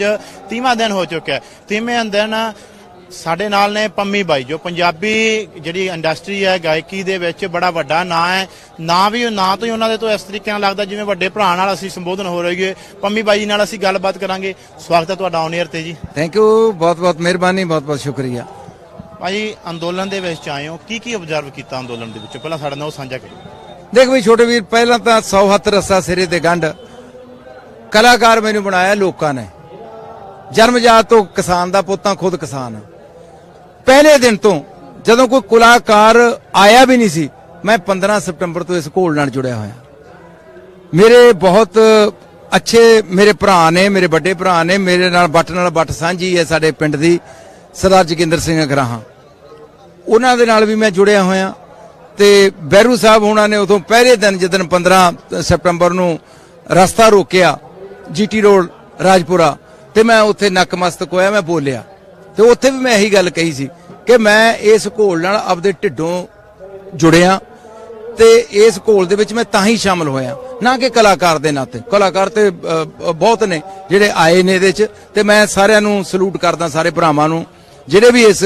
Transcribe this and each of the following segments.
ਅੱਜ 30ਵਾਂ ਦਿਨ ਹੋ ਚੁੱਕਿਆ ਹੈ। 30ਵੇਂ ਦਿਨ ਸਾਡੇ ਨਾਲ ਨੇ ਪੰਮੀ ਬਾਈ ਜੋ ਪੰਜਾਬੀ ਜਿਹੜੀ ਇੰਡਸਟਰੀ ਹੈ ਗਾਇਕੀ ਦੇ ਵਿੱਚ ਬੜਾ ਵੱਡਾ ਨਾਂ ਹੈ। ਨਾਂ ਵੀ ਨਾਂ ਤੋਂ ਹੀ ਉਹਨਾਂ ਦੇ ਤੋਂ ਇਸ ਤਰੀਕੇ ਨਾਲ ਲੱਗਦਾ ਜਿਵੇਂ ਵੱਡੇ ਭਰਾ ਨਾਲ ਅਸੀਂ ਸੰਬੋਧਨ ਹੋ ਰਹੀ ਹੈ ਪੰਮੀ ਬਾਈ ਜੀ ਨਾਲ ਅਸੀਂ ਗੱਲਬਾਤ ਕਰਾਂਗੇ। ਸਵਾਗਤ ਹੈ ਤੁਹਾਡਾ ਔਨ 에ਅਰ ਤੇ ਜੀ। ਥੈਂਕ ਯੂ ਬਹੁਤ ਬਹੁਤ ਮਿਹਰਬਾਨੀ ਬਹੁਤ ਬਹੁਤ ਸ਼ੁਕਰੀਆ। ਭਾਈ ਅੰਦੋਲਨ ਦੇ ਵਿੱਚ ਆਏ ਹੋ। ਕੀ ਕੀ ਆਬਜ਼ਰਵ ਕੀਤਾ ਅੰਦੋਲਨ ਦੇ ਵਿੱਚ? ਪਹਿਲਾਂ ਸਾਡੇ ਨਾਲ ਉਹ ਸਾਂਝਾ ਕਰਿਓ। ਦੇਖ ਵੀ ਛੋਟੇ ਵੀਰ ਪਹਿਲਾਂ ਤਾਂ 100 ਹੱਥ ਰੱਸਾ ਸਿਰੇ ਤੇ ਗੰਢ। ਕਲਾਕਾਰ ਮੈਨੂੰ ਬਣਾਇਆ ਲੋਕਾਂ ਨੇ। ਜਨਮਜਾਤ ਤੋਂ ਕਿਸਾਨ ਦਾ ਪੁੱਤਾਂ ਖੁਦ ਕਿਸਾਨ ਪਹਿਲੇ ਦਿਨ ਤੋਂ ਜਦੋਂ ਕੋਈ ਕਲਾਕਾਰ ਆਇਆ ਵੀ ਨਹੀਂ ਸੀ, ਮੈਂ 15 ਸਤੰਬਰ ਤੋਂ ਇਸ ਘੋਲ ਨਾਲ ਜੁੜਿਆ ਹੋਇਆ। ਮੇਰੇ ਬਹੁਤ ਅੱਛੇ ਮੇਰੇ ਭਰਾ ਨੇ, ਮੇਰੇ ਵੱਡੇ ਭਰਾ ਨੇ, ਮੇਰੇ ਨਾਲ ਬੱਟ ਨਾਲ ਬੱਟ ਸਾਂਝੀ ਹੈ ਸਾਡੇ ਪਿੰਡ ਦੀ ਸਰਦਾਰ ਜੋਗਿੰਦਰ ਸਿੰਘ ਅਗਰਾਹਾਂ। ਉਹਨਾਂ ਦੇ ਨਾਲ ਵੀ ਮੈਂ ਜੁੜਿਆ ਹੋਇਆ ਤੇ ਬੈਰੂ ਸਾਹਿਬ ਉਹਨਾਂ ਨੇ ਉਦੋਂ ਪਹਿਲੇ ਦਿਨ ਜਦੋਂ 15 ਸਤੰਬਰ ਨੂੰ ਰਸਤਾ ਰੋਕਿਆ, ਜੀਟੀ ਰੋਡ, ਰਾਜਪੁਰਾ। ਤੇ ਮੈਂ ਉੱਥੇ ਨਕਮਸਤਕ ਹੋਇਆ, ਮੈਂ ਬੋਲਿਆ। ਤੇ ਉੱਥੇ ਵੀ ਮੈਂ ਇਹੀ ਗੱਲ ਕਹੀ ਸੀ ਕਿ ਮੈਂ ਇਸ ਘੋਲ ਨਾਲ ਆਪਦੇ ਢਿੱਡੋਂ ਜੁੜਿਆ ਤੇ ਇਸ ਘੋਲ ਦੇ ਵਿੱਚ ਮੈਂ ਤਾਂ ਹੀ ਸ਼ਾਮਲ ਹੋਇਆ। ਨਾ ਕਿ ਕਲਾਕਾਰ ਦੇ ਨਾਤੇ। ਕਲਾਕਾਰ ਤੇ ਬਹੁਤ ਨੇ ਜਿਹੜੇ ਆਏ ਨੇ ਇਹਦੇ 'ਚ ਤੇ ਮੈਂ ਸਾਰਿਆਂ ਨੂੰ ਸਲੂਟ ਕਰਦਾ, ਸਾਰੇ ਭਰਾਵਾਂ ਨੂੰ, ਜਿਹੜੇ ਵੀ ਇਸ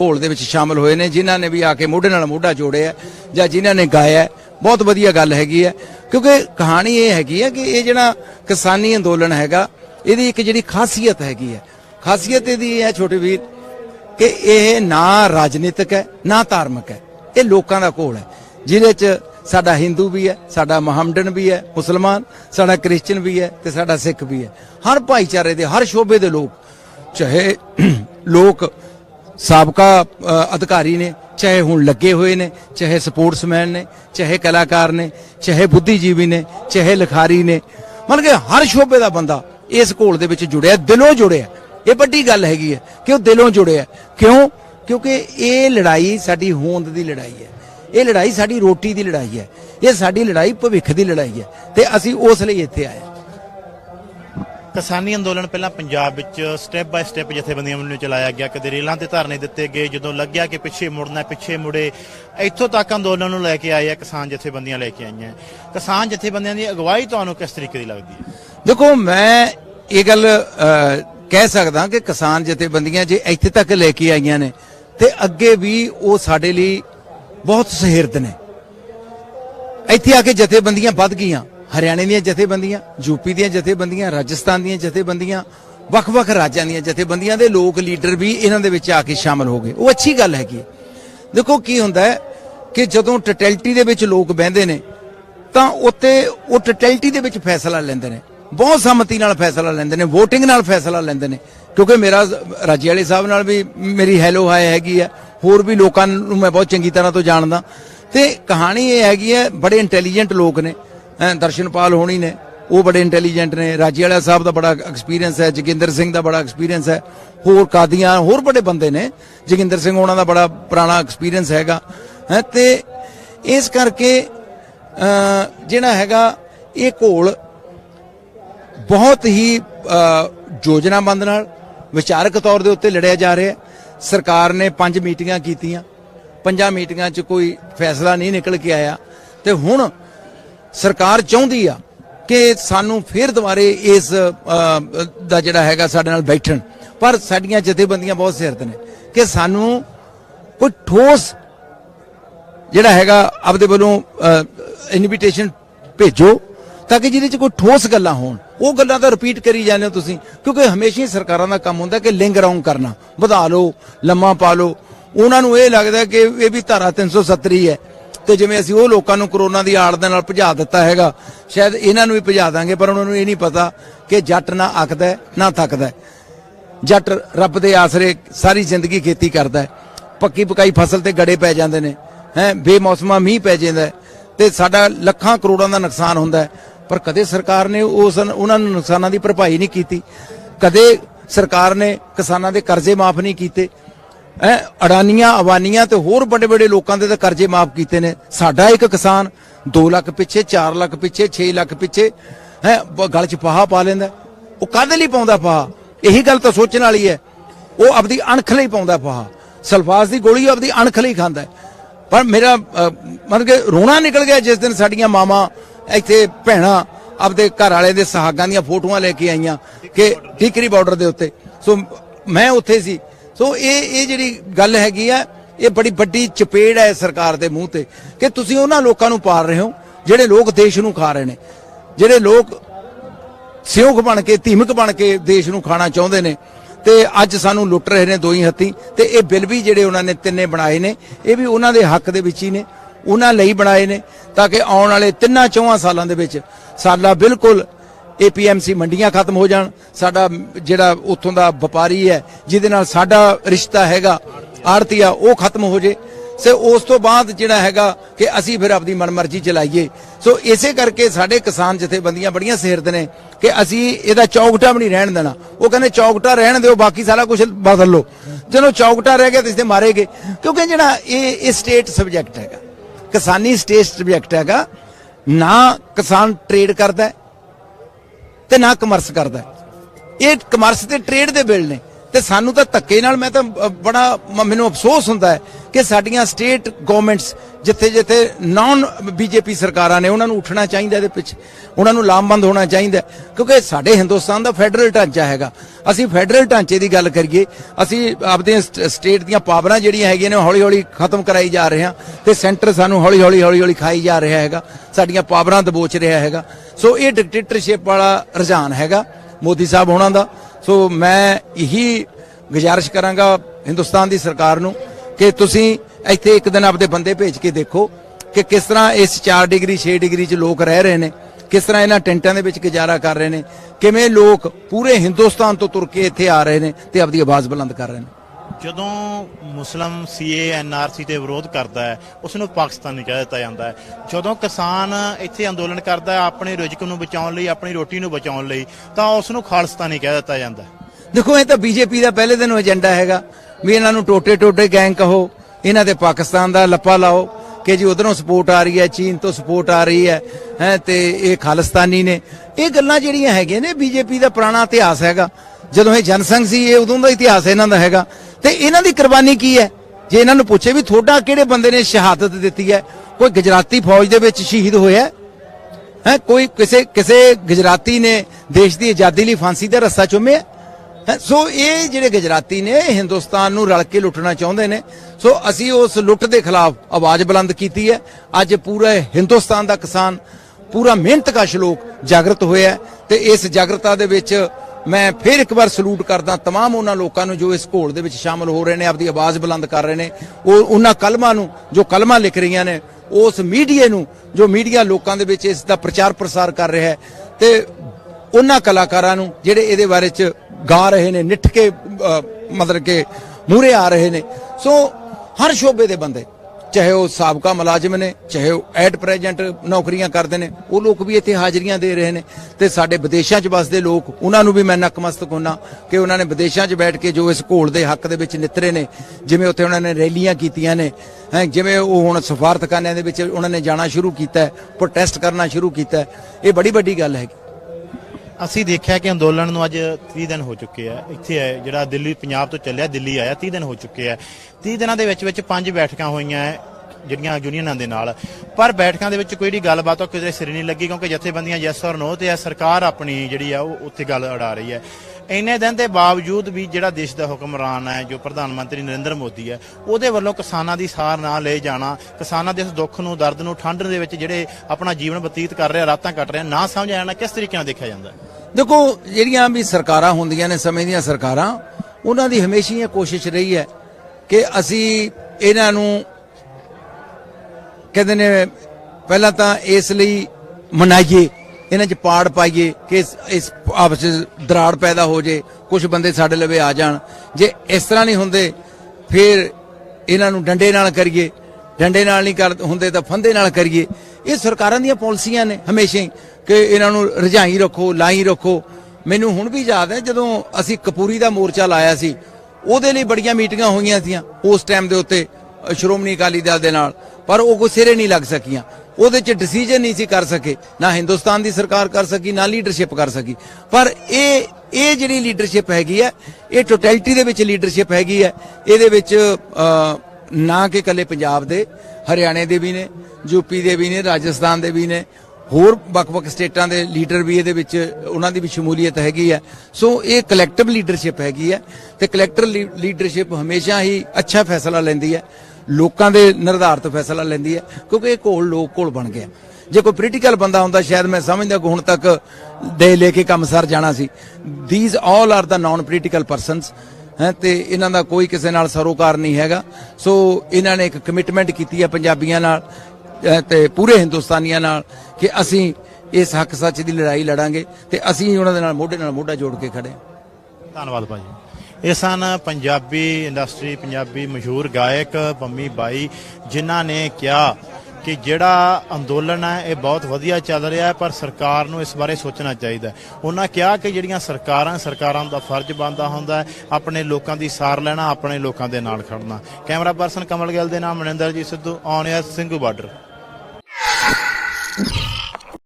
ਘੋਲ ਦੇ ਵਿੱਚ ਸ਼ਾਮਲ ਹੋਏ ਨੇ, ਜਿਨ੍ਹਾਂ ਨੇ ਵੀ ਆ ਕੇ ਮੋਢੇ ਨਾਲ ਮੋਢਾ ਜੋੜਿਆ ਜਾਂ ਜਿਨ੍ਹਾਂ ਨੇ ਗਾਇਆ ਬਹੁਤ ਵਧੀਆ ਗੱਲ ਹੈਗੀ ਹੈ। ਕਿਉਂਕਿ ਕਹਾਣੀ ਇਹ ਹੈਗੀ ਹੈ ਕਿ ਇਹ ਜਿਹੜਾ ਕਿਸਾਨੀ ਅੰਦੋਲਨ ਹੈਗਾ ਇਹਦੀ ਇੱਕ ਜਿਹੜੀ ਖਾਸੀਅਤ ਹੈਗੀ ਹੈ, ਖਾਸੀਅਤ ਇਹਦੀ ਇਹ ਹੈ ਛੋਟੇ ਵੀਰ ਕਿ ਇਹ ਨਾ ਰਾਜਨੀਤਿਕ ਹੈ, ਨਾ ਧਾਰਮਿਕ ਹੈ, ਇਹ ਲੋਕਾਂ ਦਾ ਘੋਲ ਹੈ, ਜਿਹਦੇ ਚ ਸਾਡਾ ਹਿੰਦੂ ਵੀ ਹੈ, ਸਾਡਾ ਮੁਹੰਮਡਨ ਵੀ ਹੈ, ਮੁਸਲਮਾਨ, ਸਾਡਾ ਕ੍ਰਿਸਚੀਅਨ ਵੀ ਹੈ ਤੇ ਸਾਡਾ ਸਿੱਖ ਵੀ ਹੈ। ਹਰ ਭਾਈਚਾਰੇ ਦੇ, ਹਰ ਸ਼ੋਬੇ ਦੇ ਲੋਕ, ਚਾਹੇ ਲੋਕ ਸਾਬਕਾ ਅਧਿਕਾਰੀ ਨੇ, ਚਾਹੇ ਹੁਣ ਲੱਗੇ ਹੋਏ ਨੇ, ਚਾਹੇ ਸਪੋਰਟਸਮੈਨ ਨੇ, ਚਾਹੇ ਕਲਾਕਾਰ ਨੇ, ਚਾਹੇ ਬੁੱਧੀਜੀਵੀ ਨੇ, ਚਾਹੇ ਲਿਖਾਰੀ ਨੇ, ਮਤਲਬ ਕਿ ਹਰ ਸ਼ੋਬੇ ਦਾ ਬੰਦਾ ਇਸ ਘੋਲ ਦੇ ਵਿੱਚ ਜੁੜਿਆ, ਦਿਲੋਂ ਜੁੜਿਆ। ਇਹ ਵੱਡੀ ਗੱਲ ਹੈਗੀ ਹੈ ਕਿ ਉਹ ਦਿਲੋਂ ਜੁੜਿਆ। ਕਿਉਂ? ਕਿਉਂਕਿ ਇਹ ਲੜਾਈ ਸਾਡੀ ਹੋਂਦ ਦੀ ਲੜਾਈ ਹੈ। ਇਹ ਲੜਾਈ ਸਾਡੀ ਰੋਟੀ ਦੀ ਲੜਾਈ ਹੈ। ਇਹ ਸਾਡੀ ਲੜਾਈ ਭਵਿੱਖ ਦੀ ਲੜਾਈ ਹੈ। ਤੇ ਅਸੀਂ ਉਸ ਲਈ ਇੱਥੇ ਆਏ ਕਿਸਾਨੀ ਅੰਦੋਲਨ ਪਹਿਲਾਂ ਪੰਜਾਬ ਵਿੱਚ ਸਟੈਪ ਬਾਈ ਸਟੈਪ ਜਥੇਬੰਦੀਆਂ ਵੱਲੋਂ ਚਲਾਇਆ ਗਿਆ। ਕਦੇ ਰੇਲਾਂ ਤੇ ਧਰਨੇ ਦਿੱਤੇ ਗਏ, ਜਦੋਂ ਲੱਗਿਆ ਕਿ ਪਿੱਛੇ ਮੁੜਨਾ, ਪਿੱਛੇ ਮੁੜੇ, ਇੱਥੋਂ ਤੱਕ ਅੰਦੋਲਨ ਨੂੰ ਲੈ ਕੇ ਆਏ ਆ ਕਿਸਾਨ ਜਥੇਬੰਦੀਆਂ ਲੈ ਕੇ ਆਈਆਂ। ਕਿਸਾਨ ਜਥੇਬੰਦੀਆਂ ਦੀ ਅਗਵਾਈ ਤੁਹਾਨੂੰ ਕਿਸ ਤਰੀਕੇ ਦੀ ਲੱਗਦੀ ਹੈ? ਦੇਖੋ, ਮੈਂ ਇਹ ਗੱਲ ਕਹਿ ਸਕਦਾ ਕਿ ਕਿਸਾਨ ਜਥੇਬੰਦੀਆਂ ਜੇ ਇੱਥੇ ਤੱਕ ਲੈ ਕੇ ਆਈਆਂ ਨੇ, ਤੇ ਅੱਗੇ ਵੀ ਉਹ ਸਾਡੇ ਲਈ ਬਹੁਤ ਸਹਿਰਦ ਨੇ। ਇੱਥੇ ਆ ਕੇ ਜਥੇਬੰਦੀਆਂ ਵੱਧ ਗਈਆਂ। ਹਰਿਆਣੇ ਦੀਆਂ ਜਥੇਬੰਦੀਆਂ ਯੂਪੀ ਦੀਆਂ ਜਥੇਬੰਦੀਆਂ, ਰਾਜਸਥਾਨ ਦੀਆਂ ਜਥੇਬੰਦੀਆਂ, ਵੱਖ-ਵੱਖ ਰਾਜਾਂ ਦੀਆਂ ਜਥੇਬੰਦੀਆਂ ਦੇ ਲੋਕ ਲੀਡਰ ਵੀ ਇਹਨਾਂ ਦੇ ਵਿੱਚ ਆ ਕੇ ਸ਼ਾਮਲ ਹੋ ਗਏ। ਉਹ ਅੱਛੀ ਗੱਲ ਹੈਗੀ ਹੈ। ਦੇਖੋ, ਕੀ ਹੁੰਦਾ ਹੈ ਕਿ ਜਦੋਂ ਟਟੈਲਿਟੀ ਦੇ ਵਿੱਚ ਲੋਕ ਬਹਿੰਦੇ ਨੇ, ਤਾਂ ਉੱਤੇ ਉਹ ਟਟੈਲਿਟੀ ਦੇ ਵਿੱਚ ਫੈਸਲਾ ਲੈਂਦੇ ਨੇ। ਬਹੁਤ ਸੰਮਤੀ ਨਾਲ ਫੈਸਲਾ ਲੈਂਦੇ ਨੇ VOTING ਨਾਲ ਫੈਸਲਾ ਲੈਂਦੇ ਨੇ। ਕਿਉਂਕਿ ਮੇਰਾ ਰਾਜੇ ਵਾਲੇ ਸਾਹਿਬ ਨਾਲ ਵੀ ਮੇਰੀ ਹੈਲੋ ਹਾਏ ਹੈਗੀ ਹੈ। ਹੋਰ ਵੀ ਲੋਕਾਂ ਨੂੰ ਮੈਂ ਬਹੁਤ ਚੰਗੀ ਤਰ੍ਹਾਂ ਤੋਂ ਜਾਣਦਾ। ਤੇ ਕਹਾਣੀ ਇਹ ਹੈਗੀ ਹੈ ਬੜੇ ਇੰਟੈਲੀਜੈਂਟ ਲੋਕ ਨੇ। ਹੈਂ, ਦਰਸ਼ਨਪਾਲ ਹੋਣੀ ਨੇ ਉਹ ਬੜੇ ਇੰਟੈਲੀਜੈਂਟ ਨੇ। ਰਾਜੇ ਵਾਲਾ ਸਾਹਿਬ ਦਾ ਬੜਾ ਐਕਸਪੀਰੀਅੰਸ ਹੈ ਜੋਗਿੰਦਰ ਸਿੰਘ ਦਾ ਬੜਾ ਐਕਸਪੀਰੀਅੰਸ ਹੈ। ਹੋਰ ਕਾਦੀਆਂ ਹੋਰ ਬੜੇ ਬੰਦੇ ਨੇ। ਜੋਗਿੰਦਰ ਸਿੰਘ ਉਹਨਾਂ ਦਾ ਬੜਾ ਪੁਰਾਣਾ ਐਕਸਪੀਰੀਅੰਸ ਹੈਗਾ। ਹੈ ਤੇ ਇਸ ਕਰਕੇ ਜਿਹੜਾ ਹੈਗਾ ਇਹ ਘੋਲ ਬਹੁਤ ਹੀ ਅਹ, ਯੋਜਨਾਬੰਦ ਨਾਲ ਵਿਚਾਰਕ ਤੌਰ ਦੇ ਉੱਤੇ ਲੜਿਆ ਜਾ ਰਿਹਾ ਸਰਕਾਰ ਨੇ ਪੰਜ ਮੀਟਿੰਗਾਂ ਕੀਤੀਆਂ। ਪੰਜਾਂ ਮੀਟਿੰਗਾਂ 'ਚ ਕੋਈ ਫੈਸਲਾ ਨਹੀਂ ਨਿਕਲ ਕੇ ਆਇਆ। ਤੇ ਹੁਣ ਸਰਕਾਰ ਚਾਹੁੰਦੀ ਆ ਕਿ ਸਾਨੂੰ ਫਿਰ ਦੁਬਾਰੇ ਇਸ ਦਾ ਜਿਹੜਾ ਹੈਗਾ ਸਾਡੇ ਨਾਲ ਬੈਠਣ। ਪਰ ਸਾਡੀਆਂ ਜਥੇਬੰਦੀਆਂ ਬਹੁਤ ਸਿਰਤ ਨੇ ਕਿ ਸਾਨੂੰ ਕੋਈ ਠੋਸ ਜਿਹੜਾ ਹੈਗਾ ਆਪਦੇ ਵੱਲੋਂ ਇਨਵੀਟੇਸ਼ਨ ਭੇਜੋ। ਤਾਂ ਕਿ ਜਿਹਦੇ ਚ ਕੋਈ ਠੋਸ ਗੱਲਾਂ ਹੋਣ ਉਹ ਗੱਲਾਂ ਤਾਂ ਰਿਪੀਟ ਕਰੀ ਜਾਂਦੇ ਹੋ ਤੁਸੀਂ। ਕਿਉਂਕਿ ਹਮੇਸ਼ਾ ਹੀ ਸਰਕਾਰਾਂ ਦਾ ਕੰਮ ਹੁੰਦਾ ਕਿ ਲਿੰਗ ਰੌਂਗ ਕਰਨਾ ਵਧਾ ਲਓ ਲੰਮਾ ਪਾ ਲਓ। ਉਹਨਾਂ ਨੂੰ ਇਹ ਲੱਗਦਾ ਕਿ ਇਹ ਵੀ ਧਾਰਾ 370 ਹੀ ਹੈ। ਤੇ ਜਿਵੇਂ ਅਸੀਂ ਉਹ ਲੋਕਾਂ ਨੂੰ ਕਰੋਨਾ ਦੀ ਆੜ ਦੇ ਨਾਲ ਭਜਾ ਦਿੱਤਾ ਹੈਗਾ ਸ਼ਾਇਦ ਇਹਨਾਂ ਨੂੰ ਵੀ ਭਜਾ ਦਾਂਗੇ ਪਰ ਉਹਨਾਂ ਨੂੰ ਇਹ ਨਹੀਂ ਪਤਾ ਕਿ ਜੱਟ ਨਾ ਅੱਕਦਾ ਨਾ ਥੱਕਦਾ ਜੱਟ ਰੱਬ ਦੇ ਆਸਰੇ ਸਾਰੀ ਜ਼ਿੰਦਗੀ ਖੇਤੀ ਕਰਦਾ ਪੱਕੀ ਪਕਾਈ ਫਸਲ ਤੇ ਗੜੇ ਪੈ ਜਾਂਦੇ ਨੇ ਹੈ ਬੇਮੌਸਮਾ ਮੀਂਹ ਪੈ ਜਾਂਦਾ ਹੈ, ਤੇ ਸਾਡਾ ਲੱਖਾਂ ਕਰੋੜਾਂ ਦਾ ਨੁਕਸਾਨ ਹੁੰਦਾ ਪਰ ਕਦੇ ਸਰਕਾਰ ਨੇ ਉਸ ਉਹਨਾਂ ਨੂੰ ਨੁਕਸਾਨਾਂ ਦੀ ਭਰਪਾਈ ਨਹੀਂ ਕੀਤੀ। ਕਦੇ ਸਰਕਾਰ ਨੇ ਕਿਸਾਨਾਂ ਦੇ ਕਰਜ਼ੇ ਮਾਫ ਨਹੀਂ ਕੀਤੇ। ਐ ਅਡਾਨੀਆਂ, ਅਵਾਨੀਆਂ ਤੇ ਹੋਰ ਵੱਡੇ ਵੱਡੇ ਲੋਕਾਂ ਦੇ ਤਾਂ ਕਰਜ਼ੇ ਮਾਫ ਕੀਤੇ ਨੇ। ਸਾਡਾ ਇੱਕ ਕਿਸਾਨ 2 ਲੱਖ ਪਿੱਛੇ 4 ਲੱਖ ਪਿੱਛੇ 6 ਲੱਖ ਪਿੱਛੇ, ਹੈ ਗਲ 'ਚ ਪਾਹਾ ਪਾ ਲੈਂਦਾ। ਉਹ ਕਾਹਦੇ ਲਈ ਪਾਉਂਦਾ ਪਾਹਾ ਇਹੀ ਗੱਲ ਤਾਂ ਸੋਚਣ ਵਾਲੀ ਹੈ। ਉਹ ਆਪਦੀ ਅਣਖ ਲਈ ਪਾਉਂਦਾ ਪਾਹਾ ਸਲਫਾਸ ਦੀ ਗੋਲੀ ਆਪਦੀ ਅਣਖ ਲਈ ਖਾਂਦਾ ਪਰ ਮੇਰਾ ਮਤਲਬ ਕਿ ਰੋਣਾ ਨਿਕਲ ਗਿਆ ਜਿਸ ਦਿਨ ਸਾਡੀਆਂ ਮਾਵਾਂ ਇੱਥੇ ਭੈਣਾਂ ਆਪਦੇ ਘਰ ਵਾਲੇ ਦੇ ਸਹਾਗਾਂ ਦੀਆਂ ਫੋਟੋਆਂ ਲੈ ਕੇ ਆਈਆਂ ਕਿ ਠੀਕਰੀ ਬਾਰਡਰ ਦੇ ਉੱਤੇ। ਸੋ ਮੈਂ ਉੱਥੇ ਸੀ। ਸੋ ਇਹ ਇਹ ਜਿਹੜੀ ਗੱਲ ਹੈਗੀ ਆ, ਇਹ ਬੜੀ ਵੱਡੀ ਚਪੇੜ ਹੈ ਸਰਕਾਰ ਦੇ ਮੂੰਹ ਤੇ ਕਿ ਤੁਸੀਂ ਉਹਨਾਂ ਲੋਕਾਂ ਨੂੰ ਪਾਲ ਰਹੇ ਹੋ ਜਿਹੜੇ ਲੋਕ ਦੇਸ਼ ਨੂੰ ਖਾ ਰਹੇ ਨੇ, ਜਿਹੜੇ ਲੋਕ ਸਿਉਂਖ ਬਣ ਕੇ, ਧੀਮਕ ਬਣ ਕੇ ਦੇਸ਼ ਨੂੰ ਖਾਣਾ ਚਾਹੁੰਦੇ ਨੇ। ਤੇ ਅੱਜ ਸਾਨੂੰ ਲੁੱਟ ਰਹੇ ਨੇ ਦੋਈ ਹੱਥੀ ਤੇ ਇਹ ਬਿੱਲ ਵੀ ਜਿਹੜੇ ਉਹਨਾਂ ਨੇ ਤਿੰਨੇ ਬਣਾਏ ਨੇ, ਇਹ ਵੀ ਉਹਨਾਂ ਦੇ ਹੱਕ ਦੇ ਵਿੱਚ ਹੀ ਨੇ। ਉਹਨਾਂ ਲਈ ਬਣਾਏ ਨੇ ਤਾਂ ਕਿ ਆਉਣ ਵਾਲੇ ਤਿੰਨਾਂ ਚੌਹਾਂ ਸਾਲਾਂ ਦੇ ਵਿੱਚ ਸਾਡਾ ਬਿਲਕੁਲ ਏਪੀਐਮਸੀ ਮੰਡੀਆਂ ਖਤਮ ਹੋ ਜਾਣ, ਸਾਡਾ ਜਿਹੜਾ ਉੱਥੋਂ ਦਾ ਵਪਾਰੀ ਹੈ, ਜਿਹਦੇ ਨਾਲ ਸਾਡਾ ਰਿਸ਼ਤਾ ਹੈਗਾ, ਆੜਤੀਆ ਉਹ ਖਤਮ ਹੋ ਜੇ। ਸੇ ਉਸ ਤੋਂ ਬਾਅਦ ਜਿਹੜਾ ਹੈਗਾ ਕਿ ਅਸੀਂ ਫਿਰ ਆਪਣੀ ਮਨਮਰਜ਼ੀ ਚਲਾਈਏ। ਸੋ ਇਸੇ ਕਰਕੇ ਸਾਡੇ ਕਿਸਾਨ ਜਥੇਬੰਦੀਆਂ ਬੜੀਆਂ ਸਿਹਰਦ ਨੇ ਕਿ ਅਸੀਂ ਇਹਦਾ ਚੌਕਟਾ ਵੀ ਨਹੀਂ ਰਹਿਣ ਦੇਣਾ। ਉਹ ਕਹਿੰਦੇ ਚੌਕਟਾ ਰਹਿਣ ਦਿਓ, ਬਾਕੀ ਸਾਰਾ ਕੁਝ ਬਦਲ ਲਓ। ਜਦੋਂ ਚੌਕਟਾ ਰਹਿ ਗਿਆ ਤੇ ਇਸਤੇ ਮਾਰੇਗੇ ਕਿਉਂਕਿ ਜਿਹੜਾ ਇਹ ਇਹ ਸਟੇਟ ਸਬਜੈਕਟ ਹੈਗਾ। ਕਿਸਾਨੀ ਸਟੇਟ ਸਬਜੈਕਟ ਹੈਗਾ, ਨਾ ਕਿਸਾਨ ਟ੍ਰੇਡ ਕਰਦਾ ਤੇ ਨਾ ਕਮਰਸ ਕਰਦਾ ਇਹ ਕਮਰਸ ਤੇ ਟ੍ਰੇਡ ਦੇ ਬਿੱਲ ਨੇ ਤੇ ਸਾਨੂੰ ਤਾਂ ਧੱਕੇ ਨਾਲ ਮੈਂ ਤਾਂ ਬੜਾ ਮੈਨੂੰ ਅਫਸੋਸ ਹੁੰਦਾ ਹੈ ਕਿ ਸਾਡੀਆਂ ਸਟੇਟ ਗਵਰਨਮੈਂਟਸ ਜਿੱਥੇ ਜਿੱਥੇ ਨਾਨ ਬੀਜੇਪੀ ਸਰਕਾਰਾਂ ਨੇ ਉਹਨਾਂ ਨੂੰ ਉੱਠਣਾ ਚਾਹੀਦਾ ਇਹਦੇ ਪਿੱਛੇ, ਉਹਨਾਂ ਨੂੰ ਲਾਮਬੰਦ ਹੋਣਾ ਚਾਹੀਦਾ ਕਿਉਂਕਿ ਸਾਡੇ ਹਿੰਦੁਸਤਾਨ ਦਾ ਫੈਡਰਲ ਢਾਂਚਾ ਹੈਗਾ। ਅਸੀਂ ਫੈਡਰਲ ਢਾਂਚੇ ਦੀ ਗੱਲ ਕਰੀਏ, ਅਸੀਂ ਆਪਦੇ ਸਟ- ਸਟੇਟ ਦੀਆਂ ਪਾਵਰਾਂ ਜਿਹੜੀਆਂ ਹੈਗੀਆਂ ਨੇ ਹੌਲੀ ਹੌਲੀ ਖਤਮ ਕਰਾਈ ਜਾ ਰਹੇ ਹਾਂ ਤੇ ਸੈਂਟਰ ਸਾਨੂੰ ਹੌਲੀ ਹੌਲੀ ਹੌਲੀ ਹੌਲੀ ਖਾਈ ਜਾ ਰਿਹਾ ਹੈਗਾ। ਸਾਡੀਆਂ ਪਾਵਰਾਂ ਦਬੋਚ ਰਿਹਾ ਹੈਗਾ। ਸੋ ਇਹ ਡਿਕਟੇਟਰਸ਼ਿਪ ਵਾਲਾ ਰੁਝਾਨ ਹੈਗਾ ਮੋਦੀ ਸਾਹਿਬ ਹੋਣਾ ਦਾ। ਸੋ ਮੈਂ ਇਹੀ ਗੁਜ਼ਾਰਿਸ਼ ਕਰਾਂਗਾ ਹਿੰਦੁਸਤਾਨ ਦੀ ਸਰਕਾਰ ਨੂੰ ਕਿ ਤੁਸੀਂ ਇੱਥੇ ਇੱਕ ਦਿਨ ਆਪਦੇ ਬੰਦੇ ਭੇਜ ਕੇ ਦੇਖੋ ਕਿ ਕਿਸ ਤਰ੍ਹਾਂ ਇਸ 4 ਡਿਗਰੀ 6 ਡਿਗਰੀ 'ਚ ਲੋਕ ਰਹਿ ਰਹੇ ਨੇ ਕਿਸ ਤਰ੍ਹਾਂ ਇਹਨਾਂ ਟੈਂਟਾਂ ਦੇ ਵਿੱਚ ਗੁਜ਼ਾਰਾ ਕਰ ਰਹੇ ਨੇ ਕਿਵੇਂ ਲੋਕ ਪੂਰੇ ਹਿੰਦੁਸਤਾਨ ਤੋਂ ਤੁਰ ਕੇ ਇੱਥੇ ਆ ਰਹੇ ਨੇ ਤੇ ਆਪਦੀ ਆਵਾਜ਼ ਬੁਲੰਦ ਕਰ ਰਹੇ ਨੇ। ਜਦੋਂ ਮੁਸਲਮ ਸੀਏ ਐਨਆਰਸੀ ਤੇ ਵਿਰੋਧ ਕਰਦਾ ਹੈ ਉਸ ਨੂੰ ਪਾਕਿਸਤਾਨੀ ਕਹਿ ਦਿੱਤਾ ਜਾਂਦਾ ਹੈ। ਜਦੋਂ ਕਿਸਾਨ ਇੱਥੇ ਅੰਦੋਲਨ ਕਰਦਾ ਹੈ ਆਪਣੇ ਰਿਜ਼ਕ ਨੂੰ ਬਚਾਉਣ ਲਈ ਆਪਣੀ ਰੋਟੀ ਨੂੰ ਬਚਾਉਣ ਲਈ ਤਾਂ ਉਸ ਨੂੰ ਖਾਲਿਸਤਾਨੀ ਕਹਿ ਦਿੱਤਾ ਜਾਂਦਾ ਹੈ। ਦੇਖੋ ਇਹ ਤਾਂ ਬੀਜੇਪੀ ਦਾ ਪਹਿਲੇ ਦਿਨੋਂ ਏਜੰਡਾ ਹੈਗਾ। ਵੀ ਇਹਨਾਂ ਨੂੰ ਟੋਟੇ ਟੋਟੇ ਗੈਂਗ ਕਹੋ, ਇਹਨਾਂ ਤੇ ਪਾਕਿਸਤਾਨ ਦਾ ਲੱਪਾ ਲਾਓ ਕਿ ਜੀ ਉਧਰੋਂ ਸਪੋਰਟ ਆ ਰਹੀ ਹੈ, ਚੀਨ ਤੋਂ ਸਪੋਰਟ ਆ ਰਹੀ ਹੈ ਹੈ, ਤੇ ਇਹ ਖਾਲਿਸਤਾਨੀ ਨੇ। ਇਹ ਗੱਲਾਂ ਜਿਹੜੀਆਂ ਹੈਗੀਆਂ ਨੇ, ਬੀਜੇਪੀ ਦਾ ਪੁਰਾਣਾ ਇਤਿਹਾਸ ਹੈਗਾ। ਜਦੋਂ ਇਹ ਜਨਸੰਘ ਸੀ, ਇਹ ਉਦੋਂ ਦਾ ਇਤਿਹਾਸ ਇਹਨਾਂ ਦਾ ਹੈਗਾ। ਤੇ ਇਹਨਾਂ ਦੀ ਕੁਰਬਾਨੀ ਕੀ ਹੈ? ਜੇ ਇਹਨਾਂ ਨੂੰ ਪੁੱਛੇ ਵੀ ਤੁਹਾਡਾ ਕਿਹੜੇ ਬੰਦੇ ਨੇ ਸ਼ਹਾਦਤ ਦਿੱਤੀ ਹੈ? ਕੋਈ ਗੁਜਰਾਤੀ ਫੌਜ ਦੇ ਵਿੱਚ ਸ਼ਹੀਦ ਹੋਇਆ? ਹੈ? ਕੋਈ ਕਿਸੇ ਕਿਸੇ ਗੁਜਰਾਤੀ ਨੇ ਦੇਸ਼ ਦੀ ਆਜ਼ਾਦੀ ਲਈ ਫਾਂਸੀ ਦਾ ਰਸਤਾ ਚੁੰਮਿਆ? ਸੋ ਇਹ ਜਿਹੜੇ ਗੁਜਰਾਤੀ ਨੇ ਇਹ ਹਿੰਦੁਸਤਾਨ ਨੂੰ ਰਲ ਕੇ ਲੁੱਟਣਾ ਚਾਹੁੰਦੇ ਨੇ ਸੋ ਅਸੀਂ ਉਸ ਲੁੱਟ ਦੇ ਖਿਲਾਫ ਆਵਾਜ਼ ਬੁਲੰਦ ਕੀਤੀ ਹੈ ਅੱਜ ਪੂਰਾ ਹਿੰਦੁਸਤਾਨ ਦਾ ਕਿਸਾਨ ਪੂਰਾ ਮਿਹਨਤਕਸ਼ ਲੋਕ ਜਾਗਰਤ ਹੋਇਆ ਹੈ ਤੇ ਇਸ ਜਾਗਰਤਾ ਦੇ ਵਿੱਚ ਮੈਂ ਫਿਰ ਇੱਕ ਵਾਰ ਸਲੂਟ ਕਰਦਾ तमाम ਉਹਨਾਂ ਲੋਕਾਂ ਨੂੰ ਜੋ ਇਸ ਘੋਲ ਦੇ ਵਿੱਚ ਸ਼ਾਮਲ ਹੋ ਰਹੇ ਨੇ ਆਪਦੀ ਆਵਾਜ਼ ਬੁਲੰਦ ਕਰ ਰਹੇ ਨੇ ਉਹ ਉਹਨਾਂ ਕਲਮਾਂ ਨੂੰ ਜੋ ਕਲਮਾਂ ਲਿਖ ਰਹੀਆਂ ਨੇ ਉਸ ਮੀਡੀਆ ਨੂੰ ਜੋ ਮੀਡੀਆ ਲੋਕਾਂ ਦੇ ਵਿੱਚ ਇਸ ਦਾ ਪ੍ਰਚਾਰ ਪ੍ਰਸਾਰ ਕਰ ਰਿਹਾ ਹੈ ਤੇ ਉਹਨਾਂ ਕਲਾਕਾਰਾਂ ਨੂੰ ਜਿਹੜੇ ਇਹਦੇ ਬਾਰੇ ਚ ਗਾ ਰਹੇ ਨੇ, ਨਿੱਠ ਕੇ ਮਤਲਬ ਕਿ ਮੂਰੇ ਆ ਰਹੇ ਨੇ। ਸੋ ਹਰ ਸ਼ੋਬੇ ਦੇ ਬੰਦੇ, ਚਾਹੇ ਉਹ ਸਾਬਕਾ ਮੁਲਾਜ਼ਮ ਨੇ, ਚਾਹੇ ਉਹ ਐਟ ਪ੍ਰੈਜ਼ੈਂਟ ਨੌਕਰੀਆਂ ਕਰਦੇ ਨੇ, ਉਹ ਲੋਕ ਵੀ ਇੱਥੇ ਹਾਜ਼ਰੀਆਂ ਦੇ ਰਹੇ ਨੇ। ਤੇ ਸਾਡੇ ਵਿਦੇਸ਼ਾਂ 'ਚ ਵਸਦੇ ਲੋਕ, ਉਹਨਾਂ ਨੂੰ ਵੀ ਮੈਂ ਨਕਮਸਤਕ ਹੁੰਨਾ ਕਿ ਉਹਨਾਂ ਨੇ ਵਿਦੇਸ਼ਾਂ 'ਚ ਬੈਠ ਕੇ ਜੋ ਇਸ ਘੋਲ ਦੇ ਹੱਕ ਦੇ ਵਿੱਚ ਨਿਤਰੇ ਨੇ, ਜਿਵੇਂ ਉੱਥੇ ਉਹਨਾਂ ਨੇ ਰੈਲੀਆਂ ਕੀਤੀਆਂ ਨੇ, ਹੈਂ, ਜਿਵੇਂ ਉਹ ਹੁਣ ਸਫਾਰਤਖਾਨਿਆਂ ਦੇ ਵਿੱਚ ਉਹਨਾਂ ਨੇ ਜਾਣਾ ਸ਼ੁਰੂ ਕੀਤਾ ਹੈ ਪ੍ਰੋਟੈਸਟ ਕਰਨਾ ਸ਼ੁਰੂ ਕੀਤਾ। ਹੈ ਇਹ ਬੜੀ ਵੱਡੀ ਗੱਲ ਹੈ ਅਸੀਂ ਦੇਖਿਆ ਕਿ ਅੰਦੋਲਨ ਨੂੰ ਅੱਜ 30 ਦਿਨ ਹੋ ਚੁੱਕੇ ਆ। ਇੱਥੇ ਹੈ, ਜਿਹੜਾ ਦਿੱਲੀ, ਪੰਜਾਬ ਤੋਂ ਚੱਲਿਆ, ਦਿੱਲੀ ਆਇਆ 30 ਦਿਨ ਹੋ ਚੁੱਕੇ ਆ। 30 ਦਿਨਾਂ ਦੇ ਵਿੱਚ ਵਿੱਚ ਪੰਜ ਬੈਠਕਾਂ ਹੋਈਆਂ। ਹੈ ਜਿਹੜੀਆਂ ਯੂਨੀਅਨਾਂ ਦੇ ਨਾਲ। ਪਰ ਬੈਠਕਾਂ ਦੇ ਵਿੱਚ ਕੋਈ ਜਿਹੜੀ ਗੱਲਬਾਤ ਉਹ ਕਿਸੇ ਸਿਰ ਨਹੀਂ ਲੱਗੀ, ਕਿਉਂਕਿ ਜਥੇਬੰਦੀਆਂ ਯੈਸ ਔਰ ਨੋ ਤੇ ਆ ਸਰਕਾਰ ਆਪਣੀ ਜਿਹੜੀ ਆ, ਉਹ ਉੱਥੇ ਗੱਲ ਅੜਾ ਰਹੀ ਹੈ। ਇੰਨੇ ਦਿਨ ਦੇ ਬਾਵਜੂਦ ਵੀ ਜਿਹੜਾ ਦੇਸ਼ ਦਾ ਹੁਕਮਰਾਨ ਹੈ, ਜੋ ਪ੍ਰਧਾਨ ਮੰਤਰੀ ਨਰਿੰਦਰ ਮੋਦੀ ਹੈ, ਉਹਦੇ ਵੱਲੋਂ ਕਿਸਾਨਾਂ ਦੀ ਸਾਰ ਨਾ ਲਏ ਜਾਣਾ, ਕਿਸਾਨਾਂ ਦੇ ਇਸ ਦੁੱਖ ਨੂੰ, ਦਰਦ ਨੂੰ, ਠੰਡ ਦੇ ਵਿੱਚ ਜਿਹੜੇ ਆਪਣਾ ਜੀਵਨ ਬਤੀਤ ਕਰ ਰਿਹਾ, ਰਾਤਾਂ ਕੱਟ ਰਿਹਾ, ਨਾ ਸਮਝ ਆਣਾ ਕਿਸ ਤਰੀਕੇ ਨਾਲ ਦੇਖਿਆ ਜਾਂਦਾ? ਦੇਖੋ, ਜਿਹੜੀਆਂ ਵੀ ਸਰਕਾਰਾਂ ਹੁੰਦੀਆਂ ਨੇ, ਸਮੇਂ ਦੀਆਂ ਸਰਕਾਰਾਂ, ਉਹਨਾਂ ਦੀ ਹਮੇਸ਼ਾ ਹੀ ਇਹ ਕੋਸ਼ਿਸ਼ ਰਹੀ ਹੈ ਕਿ ਅਸੀਂ ਇਹਨਾਂ ਨੂੰ ਕਹਿੰਦੇ ਨੇ, ਪਹਿਲਾਂ ਤਾਂ ਇਸ ਲਈ ਮਨਾਈਏ, ਇਹਨਾਂ 'ਚ ਪਾੜ ਪਾਈਏ ਕਿ ਇਸ- ਆਪਸ 'ਚ ਦਰਾੜ ਪੈਦਾ ਹੋ ਜੇ ਕੁਝ ਬੰਦੇ ਸਾਡੇ ਲਵੇ ਆ ਜਾਣ। ਜੇ ਇਸ ਤਰ੍ਹਾਂ ਨਹੀਂ ਹੁੰਦੇ, ਫਿਰ ਇਹਨਾਂ ਨੂੰ ਡੰਡੇ ਨਾਲ ਕਰੀਏ। ਡੰਡੇ ਨਾਲ ਨਹੀਂ ਕਰ ਹੁੰਦੇ ਤਾਂ ਫੰਦੇ ਨਾਲ ਕਰੀਏ। ਇਹ ਸਰਕਾਰਾਂ ਦੀਆਂ ਪਾਲਿਸੀਆਂ ਨੇ ਹਮੇਸ਼ਾ ਹੀ ਕਿ ਇਹਨਾਂ ਨੂੰ ਰਝਾਈ ਰੱਖੋ, ਲਾਈ ਰੱਖੋ। ਮੈਨੂੰ ਹੁਣ ਵੀ ਯਾਦ ਹੈ ਜਦੋਂ ਅਸੀਂ ਕਪੂਰੀ ਦਾ ਮੋਰਚਾ ਲਾਇਆ ਸੀ, ਉਹਦੇ ਲਈ ਬੜੀਆਂ ਮੀਟਿੰਗਾਂ ਹੋਈਆਂ ਸੀਆਂ ਉਸ ਟਾਈਮ ਦੇ ਉੱਤੇ। ਸ਼੍ਰੋਮਣੀ ਅਕਾਲੀ ਦਲ ਦੇ ਨਾਲ। ਪਰ ਉਹ ਕੋਈ ਸਿਰੇ ਨਹੀਂ ਲੱਗ ਸਕੀਆਂ। ਉਹਦੇ 'ਚ ਡਿਸੀਜਨ ਨਹੀਂ ਸੀ ਕਰ ਸਕੇ। ਨਾ ਹਿੰਦੁਸਤਾਨ ਦੀ ਸਰਕਾਰ ਕਰ ਸਕੀ, ਨਾ ਲੀਡਰਸ਼ਿਪ ਕਰ ਸਕੀ। ਪਰ ਇਹ ਇਹ ਜਿਹੜੀ ਲੀਡਰਸ਼ਿਪ ਹੈਗੀ ਹੈ, ਇਹ ਟੋਟੈਲਿਟੀ ਦੇ ਵਿੱਚ ਲੀਡਰਸ਼ਿਪ ਹੈਗੀ ਹੈ। ਇਹਦੇ ਵਿੱਚ ਨਾ ਕਿ ਕੱਲੇ ਪੰਜਾਬ ਦੇ, ਹਰਿਆਣੇ ਦੇ ਵੀ ਨੇ ਯੂਪੀ ਦੇ ਵੀ ਨੇ, ਰਾਜਸਥਾਨ ਦੇ ਵੀ ਨੇ। ਹੋਰ ਵੱਖ-ਵੱਖ ਸਟੇਟਾਂ ਦੇ ਲੀਡਰ ਵੀ ਇਹਦੇ ਵਿੱਚ, ਉਹਨਾਂ ਦੀ ਵੀ ਸ਼ਮੂਲੀਅਤ ਹੈਗੀ ਹੈ। ਸੋ ਇਹ ਕਲੈਕਟਿਵ ਲੀਡਰਸ਼ਿਪ ਹੈਗੀ ਹੈ। ਤੇ ਕਲੈਕਟਰ ਲੀਡਰਸ਼ਿਪ ਹਮੇਸ਼ਾ ਹੀ ਅੱਛਾ ਫੈਸਲਾ ਲੈਂਦੀ ਹੈ। ਲੋਕਾਂ ਦੇ ਨਿਰਧਾਰਤ ਫੈਸਲਾ ਲੈਂਦੀ ਹੈ, ਕਿਉਂਕਿ ਇਹ ਘੋਲ ਲੋਕ ਘੋਲ ਬਣ ਗਿਆ ਜੇ ਕੋਈ ਪੋਲੀਟੀਕਲ ਬੰਦਾ ਹੁੰਦਾ, ਸ਼ਾਇਦ ਮੈਂ ਸਮਝਦਾ ਕਿ ਹੁਣ ਤੱਕ ਦੇ ਲੈ ਕੇ ਕੰਮ ਸਰ ਜਾਣਾ ਸੀ। These all are the non political persons ਹੈ, ਤੇ ਇਹਨਾਂ ਦਾ ਕੋਈ ਕਿਸੇ ਨਾਲ ਸਰੋਕਾਰ ਨਹੀਂ ਹੈਗਾ। ਸੋ ਇਹਨਾਂ ਨੇ ਇੱਕ ਕਮਿਟਮੈਂਟ ਕੀਤੀ ਹੈ ਪੰਜਾਬੀਆਂ ਨਾਲ ਅਹ ਤੇ ਪੂਰੇ ਹਿੰਦੁਸਤਾਨੀਆਂ ਨਾਲ ਕਿ ਅਸੀਂ ਇਸ ਹੱਕ ਸੱਚ ਦੀ ਲੜਾਈ ਲੜਾਂਗੇ ਤੇ ਅਸੀਂ ਉਹਨਾਂ ਦੇ ਨਾਲ ਮੋਢੇ ਨਾਲ ਮੋਢਾ ਜੋੜ ਕੇ ਖੜੇ ਹਾਂ। ਧੰਨਵਾਦ ਭਾਜੀ। ਇਹ ਸਨ ਪੰਜਾਬੀ ਇੰਡਸਟਰੀ, ਪੰਜਾਬੀ ਮਸ਼ਹੂਰ ਗਾਇਕ ਪੰਮੀ ਬਾਈ, ਜਿਨ੍ਹਾਂ ਨੇ ਕਿਹਾ ਕਿ ਜਿਹੜਾ ਅੰਦੋਲਨ ਹੈ, ਇਹ ਬਹੁਤ ਵਧੀਆ ਚੱਲ ਰਿਹਾ ਹੈ, ਪਰ ਸਰਕਾਰ ਨੂੰ ਇਸ ਬਾਰੇ ਸੋਚਣਾ ਚਾਹੀਦਾ ਹੈ। ਉਹਨਾਂ ਕਿਹਾ ਕਿ ਜਿਹੜੀਆਂ ਸਰਕਾਰਾਂ ਸਰਕਾਰਾਂ ਦਾ ਫਰਜ਼ ਬਣਦਾ ਹੁੰਦਾ ਹੈ, ਆਪਣੇ ਲੋਕਾਂ ਦੀ ਸਾਰ ਲੈਣਾ, ਆਪਣੇ ਲੋਕਾਂ ਦੇ ਨਾਲ ਖੜਨਾ ਕੈਮਰਾ ਪਰਸਨ ਕਮਲ ਗਿੱਲ ਦੇ ਨਾਮ Maninder ji Sidhu on air Singhu border